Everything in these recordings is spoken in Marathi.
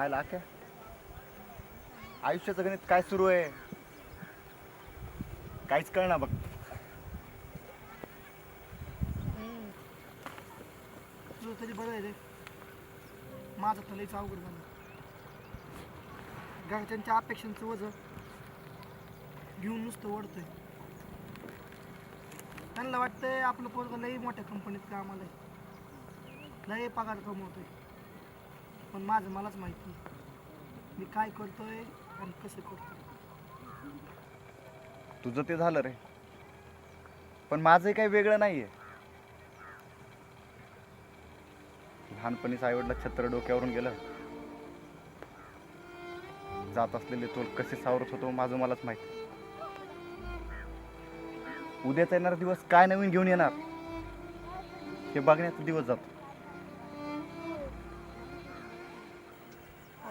आयला काय आयुष्याचं गणित काय सुरू आहे? काहीच कळना बघ. तुझं तरी बरं आहे रे. माझं तर लईच अवघड झालं. घरच्यांच्या अपेक्षांचं वजन घेऊन नुसतं ओढतोय. त्यांना वाटतंय आपलं पोरग लई मोठ्या कंपनीत कामाला आहे. लई पगार कमवतोय. पण माझं मलाच माहिती मी काय करतोय आणि कसं करतोय. तुझं ते झालं रे. पण माझं काही वेगळं नाहीये. लहानपणीच आईवडला छत्र डोक्यावरून गेलं. जात असलेले तोल कसे सावरत होतो माझं मलाच माहीत उद्याचा येणारा दिवस काय नवीन घेऊन येणार? हे बघण्याचा दिवस जातो.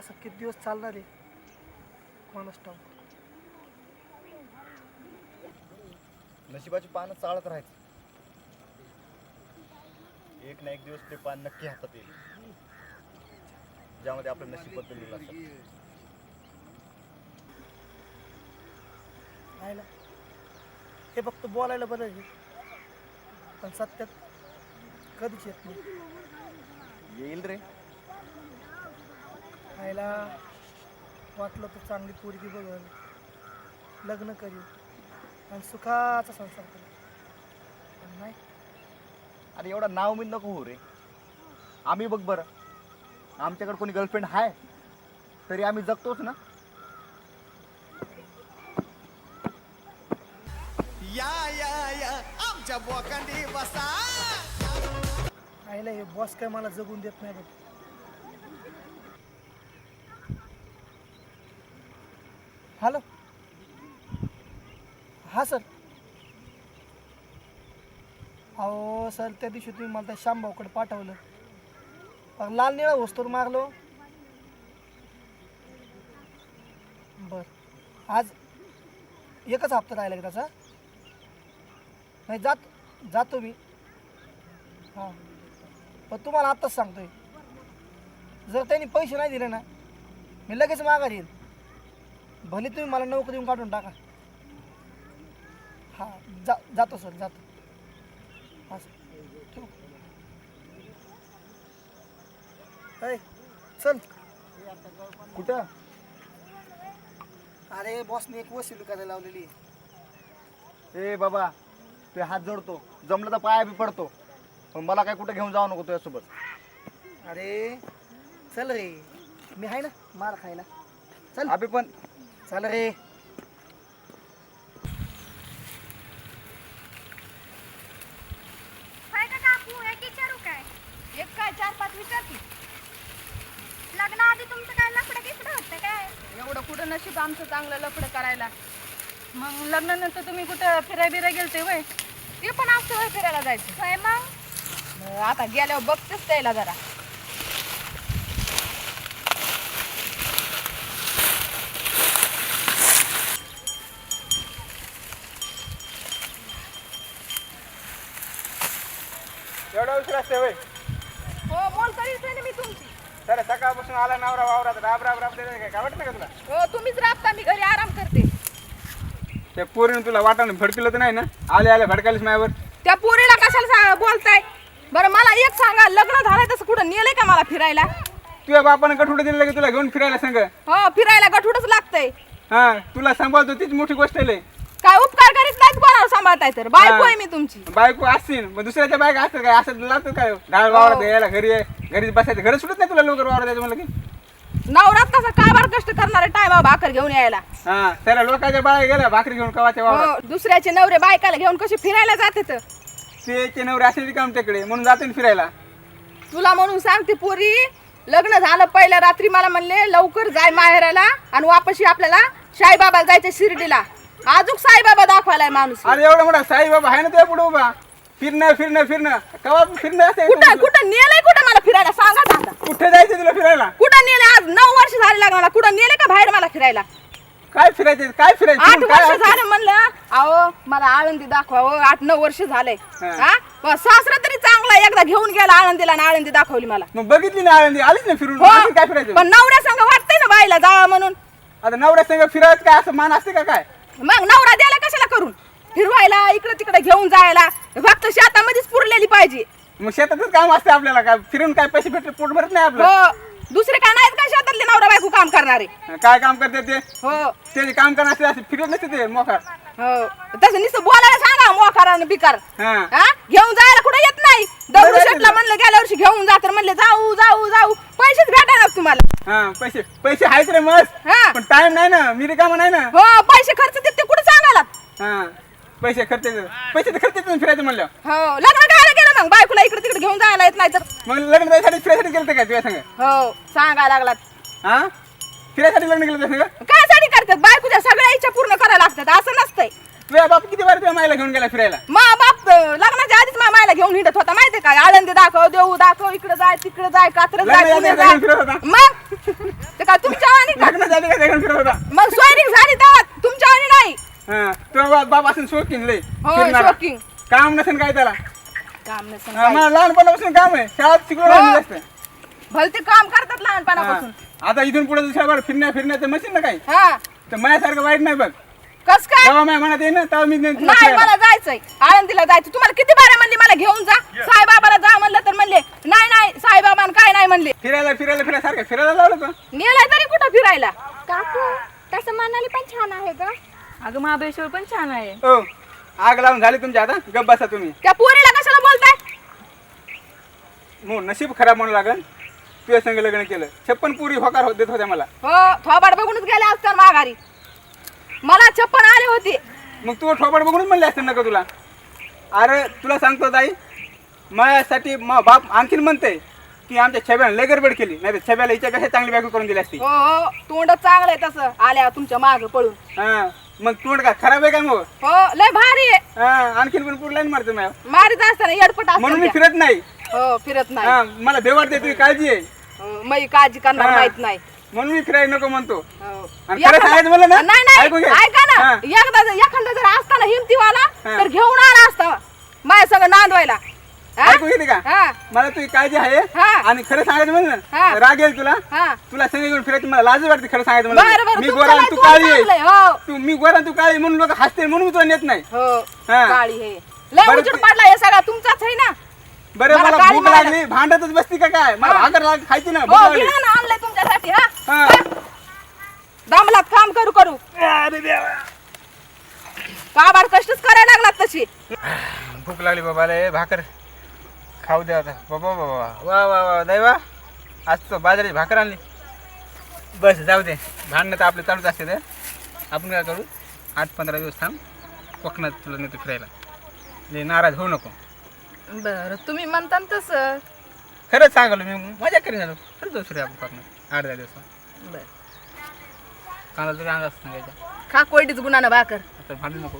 असं किती दिवस चालणार आहे? कोणास ठाऊक नशिबाची पानं चाळत राहायचं. एक ना एक दिवस ते पान नक्की हातात येईल. ज्यामध्ये आपलं नशीब बदललेलं असेल राहिला. हे फक्त बोलायला बरं आहे. पण सत्यात कधीच येत नाही. येईल रे. राहायला वाटलं तर चांगली पोरगी बघल लग्न करील आणि सुखाचा संसार करेल पण नाही. अरे एवढा नाव मी नको हो रे. आम्ही बघ बरं. आमच्याकडे कोणी गर्लफ्रेंड आहे तरी आम्ही जगतोच ना. या या या. आमच्या बोकांडी बसा. राहिला हे बॉस काय मला जगून देत नाही बघ. हॅलो. हां सर. अहो सर त्या दिवशी तुम्ही मला त्या श्यामभाऊकडे पाठवलं. पण लाल निळा वस्तूर मारलो. बर. आज एकच हप्ता राहिला का त्याचा? नाही जात जातो मी. हां. पण तुम्हाला आत्ताच सांगतोय. जर त्यांनी पैसे नाही दिले ना मी लगेच माघार येईल भले तुम्ही मला नोकरी देऊन काढून टाका. हां जा जातो सर जातो. हां सर. ठेवू ऐ, चल. कुठं? अरे बॉसने एक वसिली करायला लावलेली. आहे. ए बाबा ते हात जोडतो. जमलं तर पाया बी पडतो. पण मला काय कुठं घेऊन जाऊ नको तुझ्यासोबत. अरे चल रे. मी आहे ना मार खायला. चल. अभि पण चल रे. काय का काकू? एक विचारू काय? एक काय चार पाच विचार की लग्नाआधी तुमचं काय लफडं बिफडं होतं काय? एवढं कुठं नशीब आमचं चांगलं लफडं करायला? मग लग्नानंतर तुम्ही कुठं फिराय बिराय गेलते वय? ते पण असतं वय फिरायला जायचं. होय मग मग आता गेल्यावर बघतेच त्याला जरा. उशीर असते होय. हो बोल करीत मी तुमची. तर सकाळपासून आला नवरा वावरात राब राब राब देते काय? वाटत का तुला? हो तुम्हीच राबता मी घरी आराम करते. त्या पोरीने तुला वाटानं भडकिलं तर नाही ना? आले आले भडकालीस माझ्यावर त्या पोरीला कशाला सा- बोलताय? बरं मला एक सांगा लग्न झालंय तसं कुठं नेलंय का मला फिरायला? तुझ्या बापानं गठुडं दिलं की तुला घेऊन फिरायला सांग. हो फिरायला गठुडच लागतंय. हा तुला सांभाळतो तीच मोठी गोष्ट आहे लय. काय उपकार कोणाला सांभाळताय तर. बायको आहे मी तुमची. बायको असतील मग दुसऱ्याच्या बायका असतात काय? असं लागतं काय? डाळ वावरात यायला घरी आहे घरी बसायचं. घरी सुटत नाही तुला लवकर वावरात यायचं म्हणलं की? नवरात कसा काबार कष्ट करणारे टायमा भाकर घेऊन यायला. हा त्याला लोकांच्या बाया गेल्या भाकरी घेऊन कवाच्या वावरात. हो, दुसऱ्याचे नवरे बायकाला घेऊन कशी फिरायला जाते तर. ते नवरे असेल काम त्याकडे म्हणून जाते ना फिरायला. तुला म्हणून सांगते पोरी लग्न झालं पहिल्या रात्री मला म्हणले लवकर जाय माहेराला आणि वापशी आपल्याला साईबाबाला जायचं शिर्डीला. अजून साईबाबा दाखवायलाय माणूस. अरे एवढा मोठा साईबाबा आहे ना तुझ्या पुढे उभा. फिरणं फिरणं फिरणं. कवा फिरणं कुठं कुठं नेलंय कुठं मला फिरायला? सांगा आता. कुठे जायचं तुला फिरायला? कुठं नेले आज नऊ वर्ष झाले लग्नाला. कुठं नेले का बाहेर मला फिरायला? काय फिरायचं काय फिरायचं आठ काय वर्ष? झालं म्हणलं. अहो मला आळंदी दाखवावं आठ नऊ वर्ष झालंय. हा. हा? पण सासरा तरी चांगला आहे. एकदा घेऊन गेला आळंदीला आणि आळंदी दाखवली मला. मग बघितली ना आळंदी. आलीच ना फिरून. हो. काय फिरायचं पण नवऱ्या संग वाटतंय ना बाईला जावा म्हणून. आता नवऱ्या संग फिरायचं काय? असं मान असते का काय? मग नवरा द्यायला कशाला करून? फिरवायला इकडे तिकडे घेऊन जायला. फक्त शेतामध्येच पुरलेली पाहिजे. मग शेतातच काम असते आपल्याला काय फिरून काय पैसे भेटले पोट भरत नाही आपलं? हो. दुसरे काय नाहीत का शेतातले नवरा बायको काम करणारे? काय काम करते ते? हो. त्याचे काम करणार असते असे फिरत नसते ते मोकार. हो. तसं नुसतं बोलायला सांगा मोकार आणि बिकार. हा? घेऊन जायला कुठे येत नाही? बरं दगडू आहे शेटला ना. म्हणलं गेल्या वर्षी घेऊन जा तर म्हणले जाऊ जाऊ जाऊ. पैसेच भेटणार तुम्हाला हा पैसे पैसे आहेत रे मस्त. हा. पण टाइम नाही ना मी रिकामा नाही ना. हो पैसे खर्च ते ते कुठे सांगायला? हा पैसे खर्च पैसे तर खर्च फिरायचं म्हणलं. हो लग्न करायला गेलं मग बायकोला इकडे तिकडे घेऊन जायला येत नाही तर. मग लग्न त्यासाठी फिरायसाठी गेलं काय तुझ्या संग? हो सांगायला लागलात. हा? फिरायसाठी लग्न केलं तुझ्या संग? काय साठी करतात? बायकोच्या सगळ्या इच्छा पूर्ण करायला लागतात असं नसतंय. तुझ्या बाप किती वार तुझ्या मायला घेऊन गेला फिरायला? मा बाप लग्नाच्या आधीच मा मायला घेऊन हिंडत होता. माहितीये का? आळंदी दाखव देऊ दाखव इकडे जाय तिकडे जाय कात्र जाय लग्नाच्या पुणे आधी जाय. घेऊन फिरत होता? मग? ते काय तुमच्या आणि लग्न झाले का घेऊन फिरत होता. मग सोयरिंग झाली तेव्हा तुमच्या आणि नाही. हा तुझा बाप- बाप असेल शौकीन लय. फिरणारा. शौकीन. काम नसेल काय त्याला? काम नसेल हा, काय. मला लहानपणापासून काम आहे. शाळेत शिकलो हो. भलते काम करतात लहानपणापासून. हा. आता इथून पुढे दुसऱ्या बार फिरण्या फिरण्याचं मशीन ना काही? हा. तर माझ्यासारखं वाईट नाही बघ. कस काय? येईन ना तेव्हा मी तुला नाही. मला जायचंय. आळंदीला जायचं तुम्हाला किती बारा म्हणले मला घेऊन जा? साईबाबाला जा म्हणलं तर म्हणले नाही नाही साईबाबान काय नाही म्हणले. फिरायला फिरायला फिरायला सारखं फिरायला लावलं का नेलाय तरी कुठं फिरायला? काकू तसं मनाली पण छान आहे ग. अगं महाबळेश्वर पण छान आहे. हो आग लावून झाली तुमच्या आता. गप बसा तुम्ही. त्या पोरीला कशाला बोलताय? मग नशीब खराब म्हणू लागन तुझ्या संग लग्न केलं. छप्पन पुरी होकार हो- देत होत्या मला. हो थोबाड बघूनच गेले असतात माघारी. मला छप्पन आले होते. मग तू ठोपाड बघूनच म्हणले असते नका तुला? अरे तुला सांगतो ताई माझ्यासाठी मा बाप आणखीन म्हणते की आमच्या छब्याने लय गडबड केली नाही तर छब्याला हिच्यापेक्षा चांगली बायको करून दिली असती. हो हो तोंड चांगलं आहे तसं आल्या तुमच्या माग पळून. हा मग तोंड का खराब आहे का मग? हो लय भारी आहे. हा आणखीन पण पुढे लाईन मारतो माझ्या मारीत असताना येडपट म्हणून मी फिरत नाही. हो फिरत नाही. हा मला वाटते तुझी काळजी आहे. हो, मी काळजी करणार हा. माहीत नाही. म्हणून मी फिरायला नको म्हणतो हो. आणि खरं सांगायचं म्हणलं ना, नाही ऐकून. ऐका ना हा. एकदा जर- एखादा जर असताना हिमतीवाला हा. तर घेऊन आला असता माझ्या संग नांदवायला हा? ऐकू घेते का हा मला तुझी काळजी आहे हा. आणि खरं सांगायचं म्हणलं हा. ना राग येईल तुला हा तुला संग घेऊन फिरायची मला लाज वाटते खरं सांगायचं बरं मी तुमचं गोरा आणि तू काळी चांगलंय, हो तू मी गोरा आणि तू काळी म्हणून लोक हसते म्हणून मी तुला नेत नाही हो हा. काळी हे लय बरं उजेड ते- पडला हे सगळा तुमचाच आहे ना बरं मला मला काळी भूक लागली भांडतच बसती का काय मला हा. भाकर लाग खायची ना भूक हो लागली. ना तुमच्यासाठी हा. दमलात काम करू करू. काबाड कष्टच करायला लागलात तशी. भूक लागली बाबा लय. भाकर खाऊ दे आता. बाबा बाबा वा वा वा दैवा आज तो बाजाराची भाकर आणली. बस जाऊ दे. भांडणं तर आपले चालूच असते ते आपण काय करू? आठ पंधरा दिवस थांब. कोकणात तुला नेतो फिरायला. लय नाराज होऊ नको. बर तुम्ही म्हणता तसं. खरंच सांगलो मी मजा करीन जाऊ फिरायला आपण कोकणात आठ दहा दिवस बर. कांदा तरी अंदाज सांगायचा खा कोरडीच गुन्हा भाकर. आता भांडू नको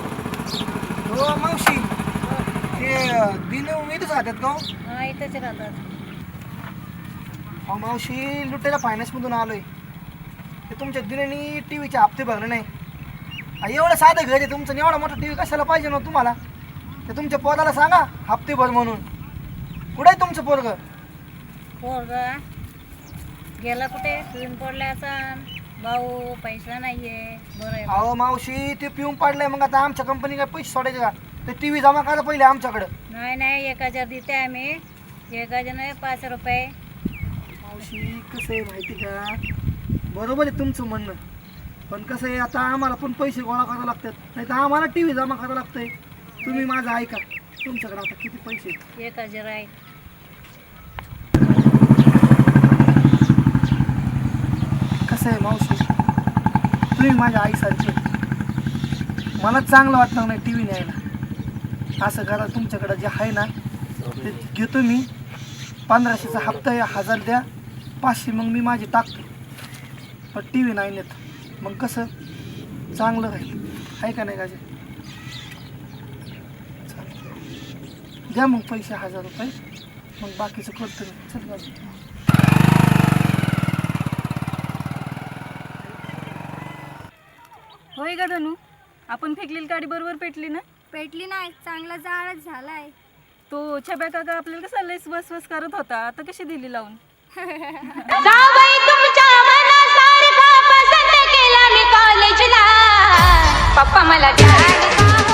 हो मावशी ते दिन इथंच राहतात का हो? इथेच राहतात. अहो मावशी लुटेला फायनान्समधून आलोय. ते तुमच्या दिनेनी टी व्हीचे हप्ते भरले नाही. अहो, एवढं साधं घर आहे तुमचं आणि एवढा मोठा टी व्ही कशाला पाहिजे ना तुम्हाला? ते तुमच्या पोराला सांगा हप्ते भर म्हणून. कुठे आहे तुमचं पोरग? पोरगा? गेला कुठे? पिऊन पडल्याचा भाऊ पैसा नाहीये. बरं आहे. अहो मावशी ते पिऊन पाडलंय. मग आता आमच्या कंपनी काय पैसे सोडायचे का? ते टी व्ही जमा करा पहिले आमच्याकडं. नाही नाही एक हजार देते आम्ही. एक हजार नाही पाच रुपये. मावशी कसं आहे माहिती का? बरोबर आहे तुमचं म्हणणं. पण कसं आहे आता आम्हाला पण पैसे गोळा करावे लागतात. नाही तर आम्हाला टी व्ही जमा करावं लागतंय. तुम्ही माझं ऐका. तुमच्याकडे आता किती पैसे आहेत? एक हजार आहे. कसं आहे मावशी? तुम्ही माझ्या आईसारखे. मला चांगलं वाटणार नाही टी व्ही न्यायला. असं करा तुमच्याकडं जे आहे ना ते घेतो मी. पंधराशेचा हप्ता या हजार द्या. पाचशे मग मी माझे टाकतो. पण टी व्ही नाही नेत मग कसं? चांगलं राहील. आहे का नाही गाजे. द्या मग पैसे हजार रुपये. मग बाकीचं करतो मी. चल गाजे. होय का धनू आपण फेकलेली गाडी बरोबर पेटली ना? पेटली नाही. चांगला जाळच झालाय. तो छब्या काका आपल्याला कसा लयच बस वस करत होता. आता कशी दिली लावून? जावई तुमच्या मनासारखा पसंत केला मी कॉलेजला पप्पा मला द्या